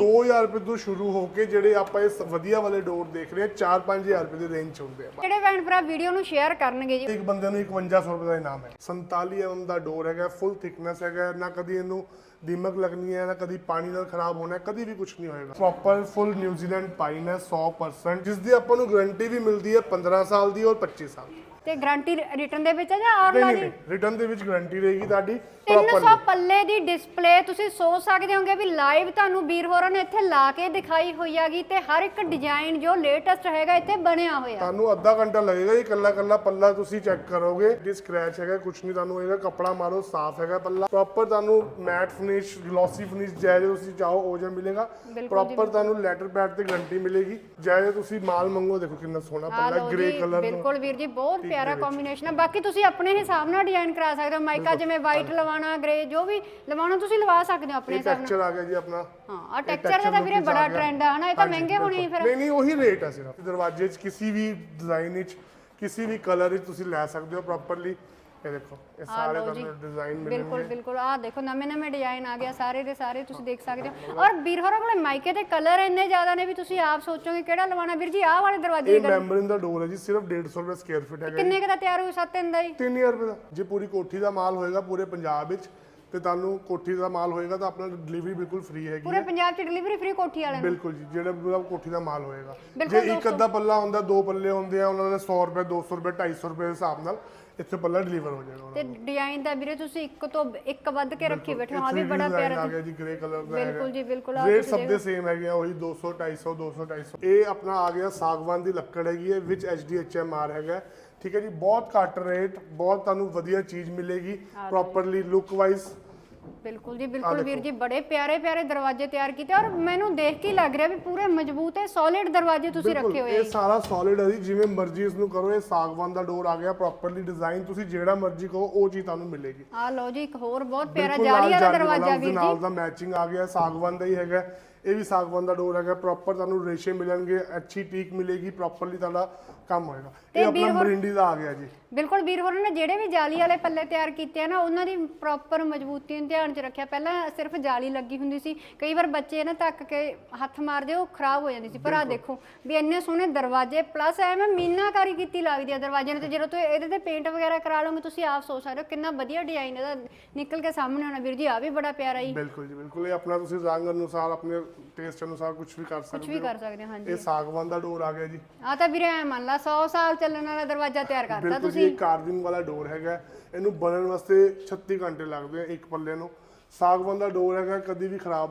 2000 ਰੁਪਏ ਤੋਂ ਸ਼ੁਰੂ ਹੋ ਕੇ ਜਿਹੜੇ ਆਪਾਂ ਇਸ ਵਧੀਆ ਵਾਲੇ ਡੋਰ ਦੇਖ ਰਹੇ ਹਾਂ 4-5000 ਰੁਪਏ ਦੀ ਰੇਂਜ 'ਚ ਹੁੰਦੇ ਆ। ਜਿਹੜੇ ਭੈਣ ਭਰਾ ਵੀਡੀਓ ਨੂੰ ਸ਼ੇਅਰ ਕਰਨਗੇ ਜੀ? ਇੱਕ ਬੰਦੇ ਨੂੰ 5100 ਰੁਪਏ ਦਾ ਇਨਾਮ ਹੈ। 47 ਐਮ ਦਾ ਡੋਰ ਹੈਗਾ ਫੁੱਲ ਥਿਕਨੈਸ ਹੈਗਾ ਨਾ ਕਦੀ ਇਹਨੂੰ ਦੀਮਕ ਲੱਗਣੀ ਹੈ ਨਾ ਕਦੀ ਪਾਣੀ ਨਾਲ ਖਰਾਬ ਹੋਣਾ ਕਦੀ ਵੀ ਕੁਝ ਨਹੀਂ ਹੋਏਗਾ। ਪ੍ਰੋਪਰ ਫੁੱਲ ਨਿਊਜ਼ੀਲੈਂਡ ਪਾਈਨ ਹੈ 100% ਜਿਸ ਦੀ ਆਪਾਂ ਨੂੰ ਗਾਰੰਟੀ ਵੀ ਮਿਲਦੀ ਹੈ 15 ਸਾਲ ਦੀ ਔਰ 25 ਸਾਲ ਦੀ। ਤੇ ਗਾਰੰਟੀ ਰਿਟਰਨ ਦੇ ਵਿੱਚ ਹੈ ਜਾਂ ਆਰਲਾ ਦੀ ਰਿਟਰਨ ਦੇ ਵਿੱਚ ਗਾਰੰਟੀ ਰਹੇਗੀ ਤੁਹਾਡੀ ਪ੍ਰੋਪਰ 300 ਪੱਲੇ ਦੀ ਡਿਸਪਲੇ ਤੁਸੀਂ ਸੋਚ ਸਕਦੇ ਹੋਗੇ ਵੀ ਲਾਈਵ ਤੁਹਾਨੂੰ ਵੀਰ ਹੋਰਾਂ ਨੇ ਇੱਥੇ ਲਾ ਕੇ ਦਿਖਾਈ ਹੋਈ ਹੈਗੀ ਤੇ ਹਰ ਇੱਕ ਡਿਜ਼ਾਈਨ ਜੋ ਲੇਟੈਸਟ ਹੈਗਾ ਇੱਥੇ ਬਣਿਆ ਹੋਇਆ। ਤੁਹਾਨੂੰ ਅੱਧਾ ਘੰਟਾ ਲੱਗੇਗਾ ਜੀ ਕੱਲਾ ਕੱਲਾ ਪੱਲਾ ਤੁਸੀਂ ਚੈੱਕ ਕਰੋਗੇ। ਜੇ ਸਕ੍ਰੈਚ ਹੈਗਾ ਕੁਝ ਨਹੀਂ ਤੁਹਾਨੂੰ ਹੋਏਗਾ ਕੱਪੜਾ ਮਾਰੋ ਸਾਫ਼ ਹੈਗਾ ਪੱਲਾ। ਪ੍ਰੋਪਰ ਤੁਹਾਨੂੰ ਮੈਟ ਫਿਨਿਸ਼ ਗਲੋਸੀ ਫਿਨਿਸ਼ ਜੈ ਜੇ ਤੁਸੀਂ ਚਾਹੋ ਉਹ ਜਿਹਾ ਮਿਲੇਗਾ। ਪ੍ਰੋਪਰ ਤੁਹਾਨੂੰ ਲੈਟਰ ਪੈਡ ਤੇ ਗਾਰੰਟੀ ਮਿਲੇਗੀ। ਜੈ ਜੇ ਤੁਸੀਂ ਮਾਲ ਮੰਗੋ ਦੇਖੋ ਕਿੰਨਾ ਸੋਹਣਾ ਪੱਲਾ ਗ੍ਰੇ ਕਲਰ ਬਿਲਕੁਲ ਵੀਰ ਜੀ ਬਹੁਤ ਪਿਆਰਾ ਕੰਬੀਨੇਸ਼ਨ ਹੈ ਬਾਕੀ ਤੁਸੀਂ ਆਪਣੇ ਹਿਸਾਬ ਨਾਲ ਡਿਜ਼ਾਈਨ ਕਰਾ ਸਕਦੇ ਹੋ। ਮਾਈਕਾ ਜਿਵੇਂ ਵਾਈਟ ਲਵਾਣਾ ਗ੍ਰੇ ਜੋ ਵੀ ਲਵਾਣਾ ਤੁਸੀਂ ਲਵਾ ਸਕਦੇ ਹੋ ਆਪਣੇ ਇਹ ਹਿਸਾਬ ਨਾਲ। ਟੈਕਸਚਰ ਆ ਗਿਆ ਜੀ ਆਪਣਾ। ਹਾਂ ਆ ਟੈਕਸਚਰ ਦਾ ਤਾਂ ਵੀਰੇ ਬੜਾ ਟ੍ਰੈਂਡ ਆ ਹਨਾ? ਇਹ ਤਾਂ ਮਹਿੰਗੇ ਹੋਣੇ ਫਿਰ। ਨਹੀਂ ਨਹੀਂ ਉਹੀ ਰੇਟ ਹੈ ਸਿਰਫ। ਦਰਵਾਜ਼ੇ 'ਚ ਕਿਸੇ ਵੀ ਡਿਜ਼ਾਈਨ ਵਿੱਚ ਕਿਸੇ ਵੀ ਕਲਰ ਵਿੱਚ ਤੁਸੀਂ ਲੈ ਸਕਦੇ ਹੋ ਪ੍ਰੋਪਰਲੀ ਇਹ ਦੇਖੋ ਇਹ ਸਾਰੇ ਤੁਹਾਨੂੰ ਡਿਜ਼ਾਈਨ ਮਿਲਣਗੇ। ਬਿਲਕੁਲ ਬਿਲਕੁਲ। ਆਹ ਦੇਖੋ ਨਵੇਂ ਨਵੇਂ ਡਿਜ਼ਾਈਨ ਆ ਗਿਆ ਸਾਰੇ ਦੇ ਸਾਰੇ ਤੁਸੀਂ ਦੇਖ ਸਕਦੇ ਹੋ। ਔਰ ਵੀਰ ਹੋਰਾਂ ਕੋਲੇ ਮਾਈਕੇ ਦੇ ਕਲਰ ਇੰਨੇ ਜ਼ਿਆਦਾ ਨੇ ਵੀ ਤੁਸੀਂ ਆਪ ਸੋਚੋਗੇ ਕਿਹੜਾ ਲਵਾਣਾ ਵੀਰ ਜੀ ਆਹ ਵਾਲੇ ਦਰਵਾਜ਼ੇ ਇਹ ਮੈਂਬਰਿੰਗ ਦਾ ਡੋਰ ਹੈ ਜੀ ਸਿਰਫ 150 ਰੁਪਏ ਸਕੁਅਰ ਫੀਟ ਹੈਗਾ ਕਿੰਨੇ ਦਾ ਤਿਆਰ ਸੱਤ ਦਿਨ ਦਾ ਜੀ 3000 ਰੁਪਏ ਦਾ। ਜੇ ਪੂਰੀ ਕੋਠੀ ਦਾ ਮਾਲ ਹੋਏਗਾ ਪੂਰੇ ਪੰਜਾਬ ਵਿੱਚ ਤੇ ਤੁਹਾਨੂੰ ਕੋਠੀ ਦਾ ਮਾਲ ਹੋਏਗਾ ਤਾਂ ਆਪਣਾ ਡਿਲੀਵਰੀ ਬਿਲਕੁਲ ਫ੍ਰੀ ਹੈਗੀ ਪੂਰੇ ਪੰਜਾਬ 'ਚ ਡਿਲੀਵਰੀ ਫ੍ਰੀ ਕੋਠੀ ਵਾਲਿਆਂ ਨੂੰ? ਬਿਲਕੁਲ ਜੀ ਜਿਹੜਾ ਪੂਰਾ ਕੋਠੀ ਦਾ ਮਾਲ ਹੋਏਗਾ। ਜੇ ਇੱਕ ਅੱਧਾ ਪੱਲਾ ਹੁੰਦਾ ਦੋ ਪੱਲੇ ਹੁੰਦੇ ਆ ਉਹਨਾਂ ਦੇ 100 ਰੁਪਏ 200 ਰੁਪਏ 250 ਰੁਪਏ ਦੇ ਹਿਸਾਬ ਨਾਲ। ਇੱਥੇ ਪੱਲਾ ਡਿਲੀਵਰ ਹੋ ਜਾਏਗਾ ਤੇ ਡਿਜ਼ਾਈਨ ਦਾ ਵੀਰੇ ਤੁਸੀਂ ਇੱਕ ਤੋਂ ਇੱਕ ਵੱਧ ਕੇ ਰੱਖੀ ਬੈਠੇ ਹੋ। ਆ ਵੀ ਬੜਾ 3D ਪਿਆਰਾ ਆ ਗਿਆ ਜੀ ਗ੍ਰੇ ਕਲਰ ਦਾ ਬਿਲਕੁਲ ਜੀ ਬਿਲਕੁਲ ਆਹ ਰੇਟ ਸਭ ਦੇ ਸੇਮ ਹੈਗੇ ਆ ਉਹੀ 200 250 200 250 ਇਹ ਆਪਣਾ ਆ ਗਿਆ ਸਾਗਵਾਨ ਦੀ ਲੱਕੜ ਹੈਗੀ ਹੈ ਵਿੱਚ HDHMR ਹੈਗਾ। ਠੀਕ ਹੈ ਜੀ ਬਹੁਤ ਘੱਟ ਰੇਟ ਬਹੁਤ ਤੁਹਾਨੂੰ ਵਧੀਆ ਚੀਜ਼ ਮਿਲੇਗੀ ਪ੍ਰੋਪਰਲੀ ਲੁੱਕ ਵਾਈਜ਼ ਬਿਲਕੁਲ ਜੀ ਬਿਲਕੁਲ ਵੀਰ ਜੀ ਬੜੇ ਪਿਆਰੇ ਪਿਆਰੇ ਦਰਵਾਜ਼ੇ ਤਿਆਰ ਕੀਤੇ ਔਰ ਮੈਨੂੰ ਦੇਖ ਕੇ ਲੱਗ ਰਿਹਾ ਵੀ ਪੂਰੇ ਮਜ਼ਬੂਤ ਹੈ ਸੋਲਿਡ ਦਰਵਾਜ਼ੇ ਤੁਸੀਂ ਰੱਖੇ ਹੋਏ ਇਹ ਸਾਰਾ ਸੋਲਿਡ ਹੈ ਜੀ ਜਿਵੇਂ ਮਰਜ਼ੀ ਇਸ ਨੂੰ ਕਰੋ ਇਹ ਸਾਗਵਾਨ ਦਾ ਡੋਰ ਆ ਗਿਆ ਪ੍ਰੋਪਰਲੀ ਡਿਜ਼ਾਈਨ ਤੁਸੀਂ ਜਿਹੜਾ ਮਰਜ਼ੀ ਕਹੋ ਉਹ ਚੀਜ਼ ਤੁਹਾਨੂੰ ਮਿਲੇਗੀ। ਆ ਲਓ ਜੀ ਇੱਕ ਹੋਰ ਬਹੁਤ ਪਿਆਰਾ ਜਾਲੀ ਵਾਲਾ ਦਰਵਾਜ਼ਾ ਵੀਰ ਜੀ। ਨਾਲ ਦਾ ਮੈਚਿੰਗ ਆ ਗਿਆ ਸਾਗਵਾਨ ਦਾ ਹੀ ਹੈਗਾ। ਇਹ ਵੀ ਸਾਗਵਾਨ ਦਾ ਡੋਰ ਹੈਗਾ ਪ੍ਰੋਪਰ ਤੁਹਾਨੂੰ ਰੇਸ਼ੇ ਮਿਲਣਗੇ ਅੱਛੀ ਟੀਕ ਮਿਲੇਗੀ ਪ੍ਰੋਪਰਲੀ ਤੁਹਾਡਾ ਕੰਮ ਹੋਏਗਾ। ਇਹ ਆਪਣਾ ਮਰਿੰਡੀ ਦਾ ਆ ਗਿਆ ਜੀ। ਬਿਲਕੁਲ ਵੀਰ ਹੋਰਾਂ ਨੇ ਜਿਹੜੇ ਵੀ ਜਾਲੀ ਵਾਲੇ ਪੱਲੇ ਤਿਆਰ ਕੀਤੇ ਆ ਨਾ ਉਹਨਾਂ ਦੀ ਪ੍ਰੋਪਰ ਮਜ਼ਬੂਤੀ ਨੂੰ ਧਿਆਨ 'ਚ ਰੱਖਿਆ। ਪਹਿਲਾਂ ਸਿਰਫ ਜਾਲੀ ਲੱਗੀ ਹੁੰਦੀ ਸੀ ਕਈ ਵਾਰ ਬੱਚੇ ਨਾ ਧੱਕ ਕੇ ਹੱਥ ਮਾਰਦੇ ਉਹ ਖਰਾਬ ਹੋ ਜਾਂਦੀ ਸੀ। ਪਰ ਆ ਦੇਖੋ ਵੀ ਇੰਨੇ ਸੋਹਣੇ ਦਰਵਾਜ਼ੇ ਪਲੱਸ ਐਵੇਂ ਮੀਨਾਕਾਰੀ ਕੀਤੀ ਲੱਗਦੀ ਆ ਦਰਵਾਜ਼ੇ ਨੂੰ ਤੇ ਜਦੋਂ ਤੁਸੀਂ ਇਹਦੇ ਤੇ ਪੇਂਟ ਵਗੈਰਾ ਕਰਾ ਲਓਗੇ ਤੁਸੀਂ ਆਪ ਸੋਚ ਸਕਦੇ ਹੋ ਕਿੰਨਾ ਵਧੀਆ ਡਿਜ਼ਾਈਨ ਇਹਦਾ ਨਿਕਲ ਕੇ ਸਾਹਮਣੇ ਆਉਣਾ। ਵੀਰ ਜੀ ਆ ਵੀ ਬੜਾ ਪਿਆਰਾ ਹੀ ਬਿਲਕੁਲ ਜੀ ਬਿਲਕੁਲ। ਇਹ ਆਪਣਾ ਤੁਸੀਂ ਰੰਗ ਅਨੁਸਾਰ ਆਪਣੇ ਟੇਸਟ ਅਨੁਸਾਰ ਕੁਝ ਵੀ ਕਰ ਕੁਝ ਸਕਦੇ ਵੀ ਹੋ। ਕਰ ਸਕਦੇ ਹੋ ਹਾਂਜੀ। ਇਹ ਸਾਗਵਾਨ ਦਾ ਡੋਰ ਆ ਗਿਆ ਜੀ। ਆ ਤਾਂ ਵੀਰੇ ਐ ਮੰਨ ਲਾ 100 ਸਾਲ ਚੱਲਣ ਵਾਲਾ ਦਰਵਾਜ਼ਾ ਤਿਆਰ ਕਰਤਾ ਬਿਲਕੁਲ ਜੀ ਕਾਰਵਿੰਗ ਵਾਲਾ ਡੋਰ ਹੈਗਾ। ਇਹਨੂੰ ਬਣਨ ਵਾਸਤੇ 36 ਘੰਟੇ ਲੱਗਦੇ ਆ ਇੱਕ ਪੱਲੇ ਨੂੰ। ਸਾਗਵਾਨ ਦਾ ਡੋਰ ਹੈਗਾ ਕਦੀ ਵੀ ਖਰਾਬ